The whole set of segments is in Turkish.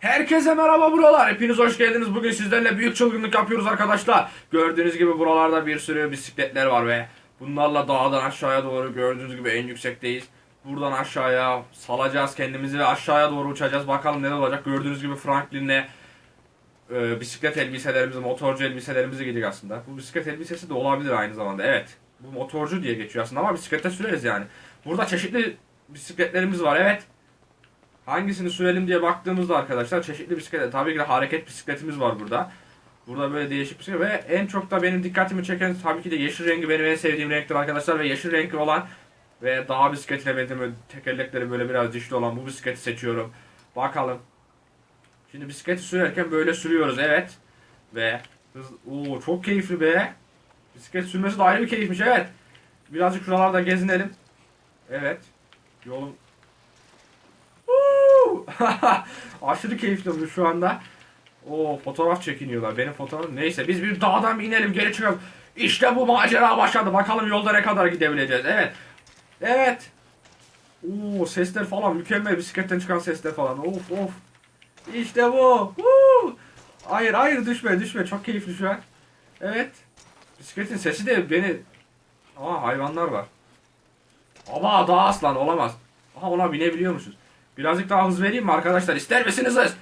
Herkese merhaba buralar. Hepiniz hoş geldiniz. Bugün sizlerle büyük çılgınlık yapıyoruz arkadaşlar. Gördüğünüz gibi buralarda bir sürü bisikletler var ve bunlarla dağdan aşağıya doğru gördüğünüz gibi en yüksekteyiz. Buradan aşağıya salacağız kendimizi ve aşağıya doğru uçacağız. Bakalım neler olacak. Gördüğünüz gibi Franklin'le e, bisiklet elbiselerimizi, motorcu elbiselerimizi giydik aslında. Bu bisiklet elbisesi de olabilir aynı zamanda. Evet. Bu motorcu diye geçiyor aslında ama bisiklette süreriz yani. Burada çeşitli bisikletlerimiz var. Evet. Hangisini sürelim diye baktığımızda arkadaşlar çeşitli bisiklet, tabii ki de hareket bisikletimiz var burada. Burada böyle değişik bisiklet ve en çok da benim dikkatimi çeken tabii ki de yeşil rengi benim en sevdiğim renktir arkadaşlar ve yeşil renkli olan ve dağ bisikletine benzeyen tekerlekleri böyle biraz dişli olan bu bisikleti seçiyorum. Bakalım. Şimdi bisikleti sürerken böyle sürüyoruz evet. Ve hız, çok keyifli be. Bisiklet sürmesi de ayrı bir keyifmiş evet. Birazcık şuralarda gezinelim. Evet. Yolun Woo! Aşırı keyifli bu şu anda. O fotoğraf çekiniyorlar. Benim fotoğrafım. Neyse biz bir dağdan inelim geri çıkalım. İşte bu macera başladı. Bakalım yolda ne kadar gidebileceğiz. Evet. Evet. Oo sesler falan mükemmel bisikletten çıkan sesler falan. Of of. İşte bu. Woo! Hayır hayır düşme düşme. Çok keyifli şu an. Evet. Bisikletin sesi de beni... Aa hayvanlar var. Ama daha aslan olamaz. Aha ona binebiliyormuşuz. Birazcık daha hız vereyim mi arkadaşlar? İster misiniz hız?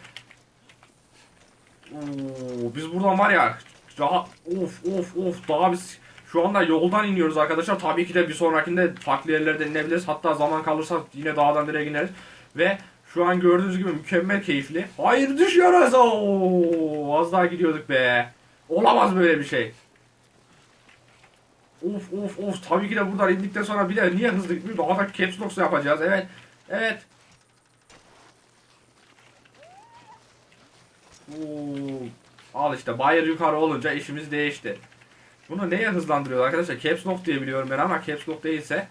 Oo, biz buradan var ya daha of of of daha biz şu anda yoldan iniyoruz arkadaşlar. Tabii ki de bir sonrakinde farklı yerlerden inebiliriz. Hatta zaman kalırsa yine dağdan direkt ineriz. Ve şu an gördüğünüz gibi mükemmel keyifli. Hayır düşüyoruz. Oo, az daha gidiyorduk be. Olamaz böyle bir şey. Of of of tabii ki de buradan indikten sonra bir de niye hızlı gitmiyor? Daha da caps yapacağız. Evet. Evet. Oo, al işte bayır yukarı olunca işimiz değişti. Bunu neye hızlandırıyor arkadaşlar? Caps Lock diye biliyorum ben ama Caps Lock değilse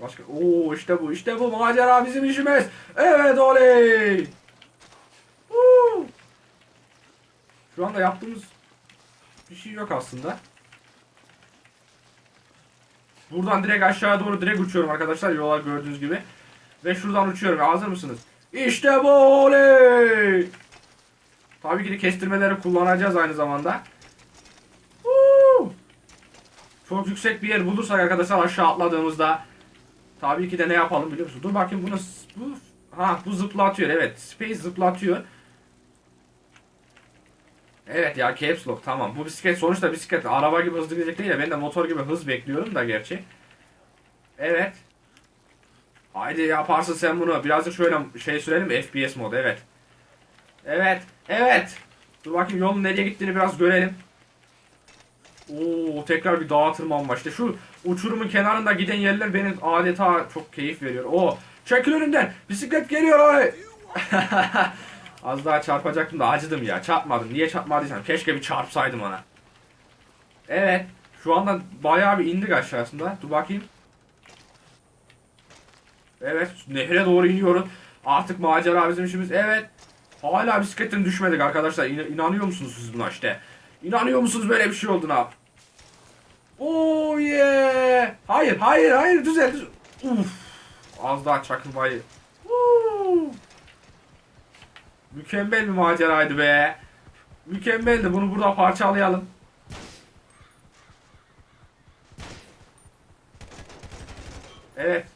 Başka Oo işte bu işte bu macera bizim işimiz. Evet oley. Woo! Şu anda yaptığımız bir şey yok aslında. Buradan direkt aşağıya doğru direkt uçuyorum arkadaşlar yola gördüğünüz gibi. Ve şuradan uçuyorum. Hazır mısınız? İşte bu oley! Tabii ki de kestirmeleri kullanacağız aynı zamanda. Woo! Çok yüksek bir yer bulursak arkadaşlar aşağı atladığımızda tabii ki de ne yapalım biliyor musun? Dur bakayım bunu bu ha bu zıplatıyor evet. Space zıplatıyor. Evet ya caps lock tamam. Bu bisiklet sonuçta bisiklet araba gibi hızlı gidecek değil ya. Ben de motor gibi hız bekliyorum da gerçi. Evet. Haydi yaparsın sen bunu. Birazcık şöyle şey sürelim FPS modu evet. Evet. Evet. Dur bakayım yolun nereye gittiğini biraz görelim. Oo tekrar bir dağa tırmanma. İşte şu uçurumun kenarında giden yerler benim adeta çok keyif veriyor. Oo çekil önünden. Bisiklet geliyor ay. Az daha çarpacaktım da acıdım ya. Çarpmadım. Niye çarpmadıysam keşke bir çarpsaydım ona. Evet. Şu anda bayağı bir indik aşağısında. Dur bakayım. Evet. Nehre doğru iniyoruz. Artık macera bizim işimiz. Evet. Hala bisikletten düşmedik arkadaşlar. İn- inanıyor musunuz siz buna işte? İnanıyor musunuz böyle bir şey olduğuna? Oh yeah. Hayır hayır hayır düzel. Uf. Az daha çakılmayı. Mükemmel bir maceraydı be. Mükemmeldi. Bunu burada parçalayalım. Evet.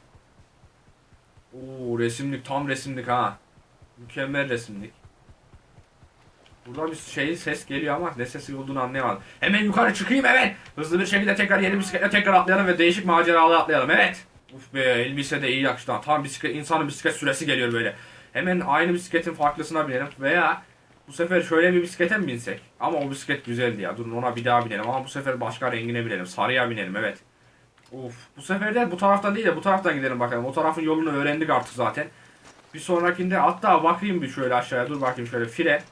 Oo resimlik tam resimlik ha. Mükemmel resimlik. Burada bir şey ses geliyor ama ne sesi olduğunu anlayamadım. Hemen yukarı çıkayım evet. Hızlı bir şekilde tekrar yeni bisikletle tekrar atlayalım ve değişik maceralı atlayalım evet. Uf be elbise de iyi yakıştı. Tam bisiklet insanın bisiklet süresi geliyor böyle. Hemen aynı bisikletin farklısına binelim veya bu sefer şöyle bir bisiklete mi binsek? Ama o bisiklet güzeldi ya. Durun ona bir daha binelim ama bu sefer başka rengine binelim. Sarıya binelim evet. Of bu sefer de bu taraftan değil de bu taraftan gidelim bakalım. O tarafın yolunu öğrendik artık zaten. Bir sonrakinde hatta bakayım bir şöyle aşağıya dur bakayım şöyle fren.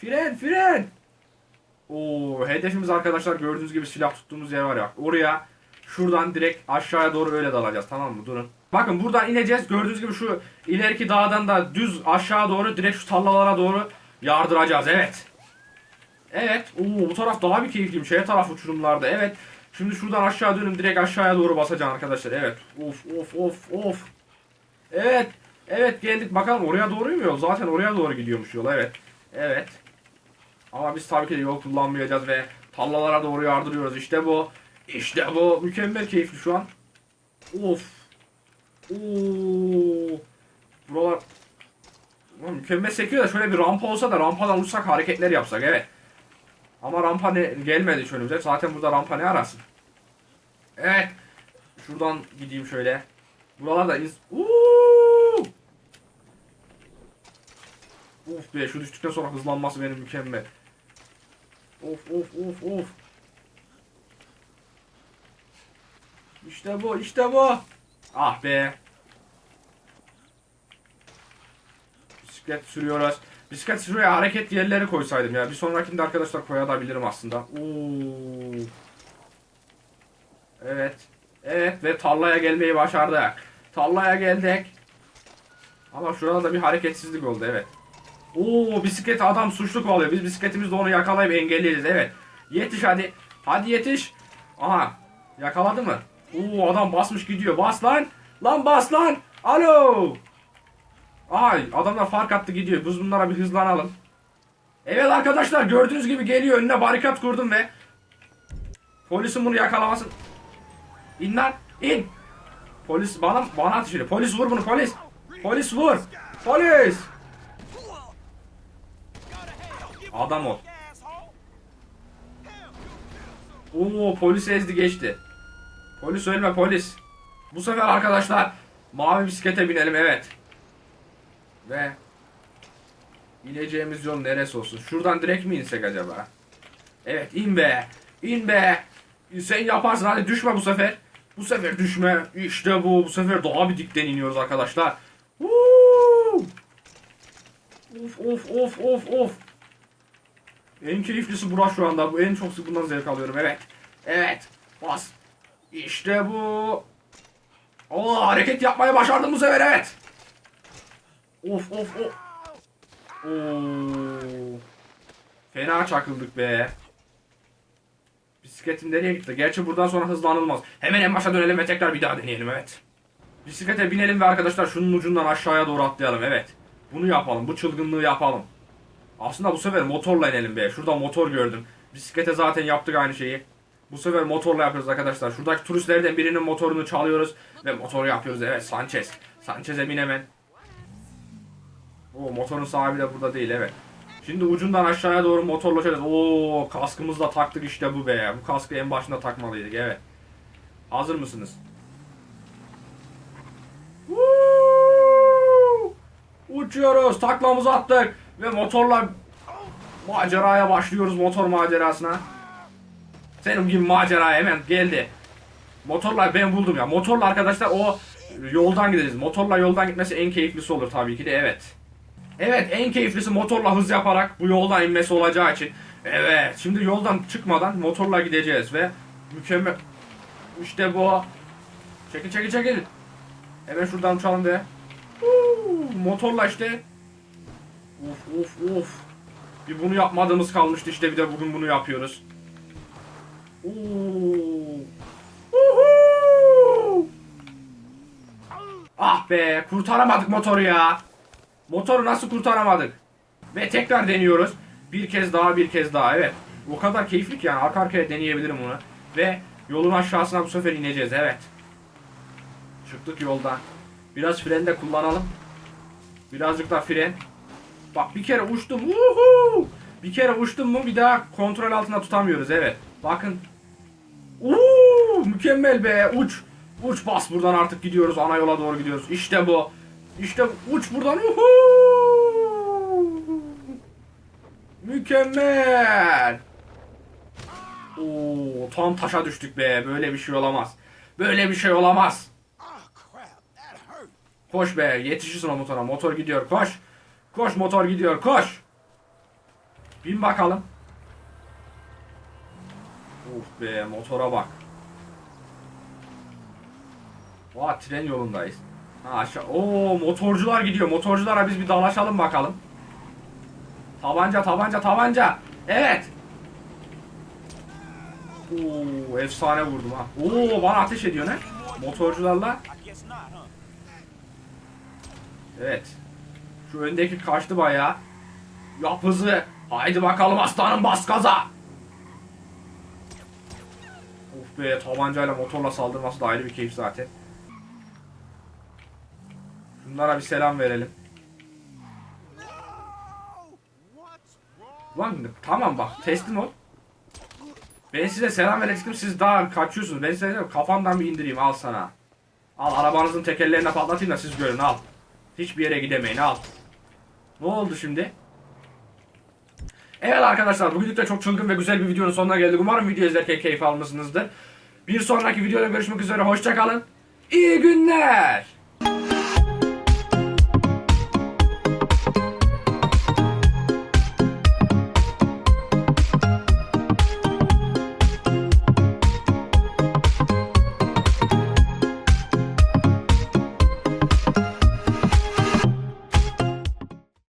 Fren fren. Oo hedefimiz arkadaşlar gördüğünüz gibi silah tuttuğumuz yer var ya. Oraya şuradan direkt aşağıya doğru öyle dalacağız tamam mı? Durun. Bakın buradan ineceğiz. Gördüğünüz gibi şu ileriki dağdan da düz aşağı doğru direkt şu tarlalara doğru yardıracağız. Evet. Evet. Oo bu taraf daha bir keyifliymiş. Her taraf uçurumlarda. Evet. Şimdi şuradan aşağı dönüm direkt aşağıya doğru basacağım arkadaşlar. Evet. Of of of of. Evet. Evet geldik bakalım oraya doğru mu yol? Zaten oraya doğru gidiyormuş yol evet. Evet. Ama biz tabii ki de yol kullanmayacağız ve tarlalara doğru yardırıyoruz. İşte bu. İşte bu. Mükemmel keyifli şu an. Of. Oo. Buralar Ulan mükemmel sekiyor da şöyle bir rampa olsa da rampadan uçsak hareketler yapsak evet. Ama rampa ne, gelmedi hiç önümüze. Zaten burada rampa ne arasın? Evet. Şuradan gideyim şöyle. Buralarda iz... Uuu! Of be şu düştükten sonra hızlanması benim mükemmel. Of of of of. İşte bu işte bu. Ah be. Bisiklet sürüyoruz. Bisiklet şuraya hareket yerleri koysaydım ya. Bir sonrakinde arkadaşlar koyabilirim aslında. Oo. Evet. Evet ve tarlaya gelmeyi başardık. Tarlaya geldik. Ama şurada da bir hareketsizlik oldu evet. Oo bisiklet adam suçlu kovalıyor. Biz bisikletimizle onu yakalayıp engelleyeceğiz evet. Yetiş hadi. Hadi yetiş. Aha. Yakaladı mı? Oo adam basmış gidiyor. Bas lan. Lan bas lan. Alo. Ay adamlar fark attı gidiyor. Biz bunlara bir hızlanalım. Evet arkadaşlar gördüğünüz gibi geliyor. Önüne barikat kurdum ve polisin bunu yakalamasın. İn lan in. Polis bana bana ateş ediyor. Polis vur bunu polis. Polis vur. Polis. Adam ol. Oo polis ezdi geçti. Polis ölme polis. Bu sefer arkadaşlar mavi bisiklete binelim evet. Ve ineceğimiz yol neresi olsun? Şuradan direkt mi insek acaba? Evet in be. İn be. Sen yaparsın hadi düşme bu sefer. Bu sefer düşme. İşte bu. Bu sefer daha bir dikten iniyoruz arkadaşlar. Of of of of of. En keyiflisi bura şu anda. Bu en çok bundan zevk alıyorum. Evet. Evet. Bas. İşte bu. Oo hareket yapmaya başardım bu sefer evet. Of of of. Oo. Fena çakıldık be. Bisikletim nereye gitti? Gerçi buradan sonra hızlanılmaz. Hemen en başa dönelim ve tekrar bir daha deneyelim evet. Bisiklete binelim ve arkadaşlar şunun ucundan aşağıya doğru atlayalım evet. Bunu yapalım. Bu çılgınlığı yapalım. Aslında bu sefer motorla inelim be. Şurada motor gördüm. Bisiklete zaten yaptık aynı şeyi. Bu sefer motorla yapıyoruz arkadaşlar. Şuradaki turistlerden birinin motorunu çalıyoruz ve motoru yapıyoruz. Evet Sanchez. Sanchez'e bin hemen. O motorun sahibi de burada değil evet. Şimdi ucundan aşağıya doğru motorla şöyle. Oo kaskımızı da taktık işte bu be. Bu kaskı en başında takmalıydık evet. Hazır mısınız? Woo! Uçuyoruz. Taklamızı attık ve motorla maceraya başlıyoruz motor macerasına. Senin gibi macera hemen geldi. Motorla ben buldum ya. Motorla arkadaşlar o yoldan gideceğiz. Motorla yoldan gitmesi en keyiflisi olur tabii ki de evet. Evet en keyiflisi motorla hız yaparak bu yoldan inmesi olacağı için. Evet şimdi yoldan çıkmadan motorla gideceğiz ve mükemmel. İşte bu. Çekil çekil çekil. Hemen şuradan uçalım be. Huu, motorla işte. Of of of. Bir bunu yapmadığımız kalmıştı işte bir de bugün bunu yapıyoruz. Uhu. Ah be kurtaramadık motoru ya. Motoru nasıl kurtaramadık? Ve tekrar deniyoruz. Bir kez daha bir kez daha evet. O kadar keyifli ki yani arka arkaya deneyebilirim bunu. Ve yolun aşağısına bu sefer ineceğiz evet. Çıktık yoldan. Biraz fren de kullanalım. Birazcık da fren. Bak bir kere uçtum. Uhu! Bir kere uçtum mu bir daha kontrol altında tutamıyoruz evet. Bakın. Uuu mükemmel be uç. Uç bas buradan artık gidiyoruz ana yola doğru gidiyoruz. İşte bu. İşte uç buradan. Uhu! Mükemmel. Oo tam taşa düştük be. Böyle bir şey olamaz. Böyle bir şey olamaz. Hurt. Koş be yetişirsin o motora. Motor gidiyor koş. Koş motor gidiyor koş. Bin bakalım. Uf be motora bak. Vay tren yolundayız. Ha aşağı. Oo motorcular gidiyor. Motorculara biz bir dalaşalım bakalım. Tabanca tabanca tabanca. Evet. Oo efsane vurdum ha. Oo bana ateş ediyor ne? Motorcularla? Evet. Şu öndeki kaçtı bayağı. Yap hızı. Haydi bakalım aslanım bas gaza. Of be tabancayla motorla saldırması da ayrı bir keyif zaten. Bunlara bir selam verelim. Lan tamam bak teslim ol. Ben size selam verecektim siz daha kaçıyorsunuz. Ben size dedim, kafandan bir indireyim al sana. Al arabanızın tekerlerine patlatayım da siz görün al. Hiçbir yere gidemeyin al. Ne oldu şimdi? Evet arkadaşlar bugünlük de çok çılgın ve güzel bir videonun sonuna geldik. Umarım video izlerken keyif almışsınızdır. Bir sonraki videoda görüşmek üzere hoşçakalın. İyi günler.